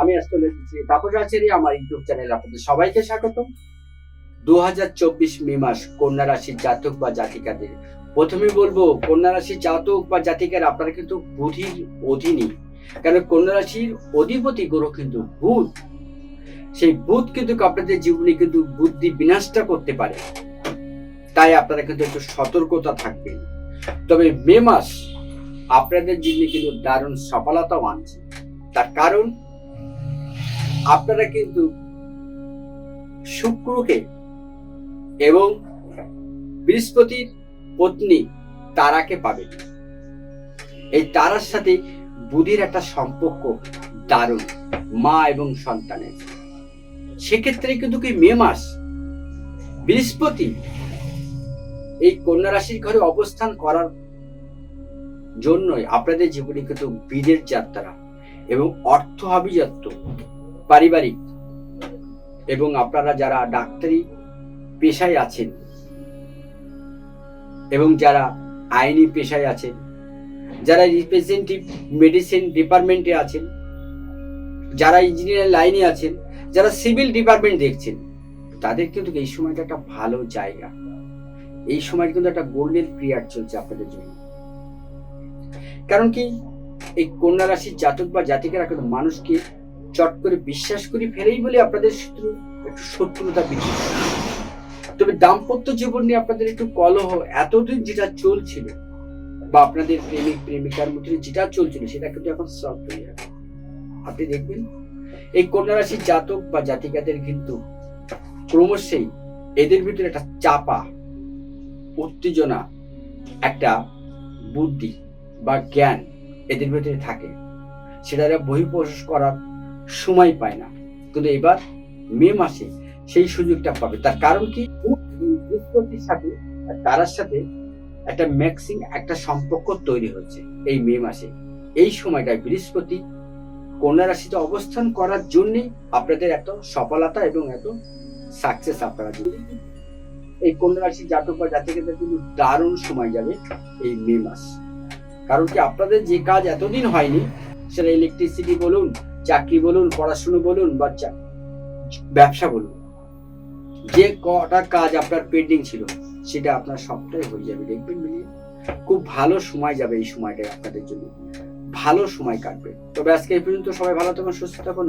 আমি অ্যাস্ট্রোলজি তাপস আচার্য আমার YouTube channel আপনাদের সবাইকে স্বাগত দু মে মাস, কন্যা রাশির জাতক বা জাতিকাদের। প্রথমে বলব, কন্যা রাশির জাতক বা জাতিকার আপনারা কিন্তু বুধির অধীনই কারণ কন্যা রাশির অধিপতি গ্রহ কিন্তু বুধ। সেই বুধ কিন্তু আপনাদের জীবনে কিন্তু বুদ্ধি বিনাশটা করতে পারে। তাই আপনারা কিন্তু একটু সতর্কতা থাকবেন। তবে মে মাস আপনাদের জীবনে কিন্তু দারুণ সফলতাও আনছে। তার কারণ আপনারা কিন্তু শুক্রকে এবং বৃহস্পতির পত্নী তারাকে পাবেন। এই তারার সাথে বুধির একটা সম্পর্ক দারুণ, মা এবং সন্তানের। সেক্ষেত্রে কিন্তু কি মে মাস? বৃহস্পতি এই কন্যা রাশির ঘরে অবস্থান করার জন্যই আপনাদের জীবনে কিন্তু বিদের যাত্রা এবং অর্থ আভিজাত্য পারিবারিক এবং আপনারা যারা ডাক্তারি পেশায় আছেন এবং যারা আইনি পেশায় আছেন, যারা রিপ্রেজেন্টেটিভ মেডিসিন ডিপার্টমেন্টে আছেন, যারা ইঞ্জিনিয়ার লাইনে আছেন, যারা সিভিল ডিপার্টমেন্ট দেখছেন, তাদের কিন্তু এই সময়টা একটা ভালো জায়গা। এই সময় কিন্তু একটা গোল্ডেন পিরিয়ড চলছে আপনাদের জন্য। কারণ কি? এই কন্যা রাশির জাতক বা জাতিকারা কিন্তু মানুষকে চট করে বিশ্বাস করে ফেলেই বলে আপনাদের শত্রু একটু শত্রুতা করে। তবে দাম্পত্য জীবন নিয়ে আপনাদের একটু কলহ এতদিন যেটা চলছিল বা আপনাদের প্রেমিক, প্রেমিকার মধ্যে যেটা চলছিল সেটা কিন্তু এখন সলভ হয়ে যাবে আপনি দেখবেন, এই কন্যা রাশির জাতক বা জাতিকাদের কিন্তু ক্রমশই এদের ভিতরে একটা চাপা, উত্তেজনা, একটা বুদ্ধি বা জ্ঞান এদের ভিতরে থাকে সেটা বহিঃপ্রকাশ করার সময় পায় না। কিন্তু এবার মে মাসে সেই সুযোগটা পাবে। তার কারণ কি? বৃহস্পতির সাথে তারার সাথে একটা ম্যাক্সিং একটা সম্পর্ক তৈরি হচ্ছে এই মে মাসে। এই সময়টায় বৃহস্পতি কন্যা রাশিতে অবস্থান করার জন্যে আপনাদের এত সফলতা এবং এত সাকসেস আপনারা এই কন্যা রাশির জাতক বা জাতিকাদের কিন্তু দারুণ সময় যাবে এই মে মাস। কারণ কি? আপনাদের যে কাজ এতদিন হয়নি, সেটা ইলেকট্রিসিটি বলুন চাকরি বলুন, পড়াশুনো বলুন বা ব্যবসা বলুন। যে কটা কাজ আপনার পেন্ডিং ছিল, সেটা আপনার সবটাই হয়ে যাবে, দেখবেন মিলিয়ে খুব ভালো সময় যাবে এই সময়টা আপনাদের জন্য। ভালো সময় কাটবে। তবে আজকে এই পর্যন্ত সবাই ভালো থাকুন, সুস্থ থাকুন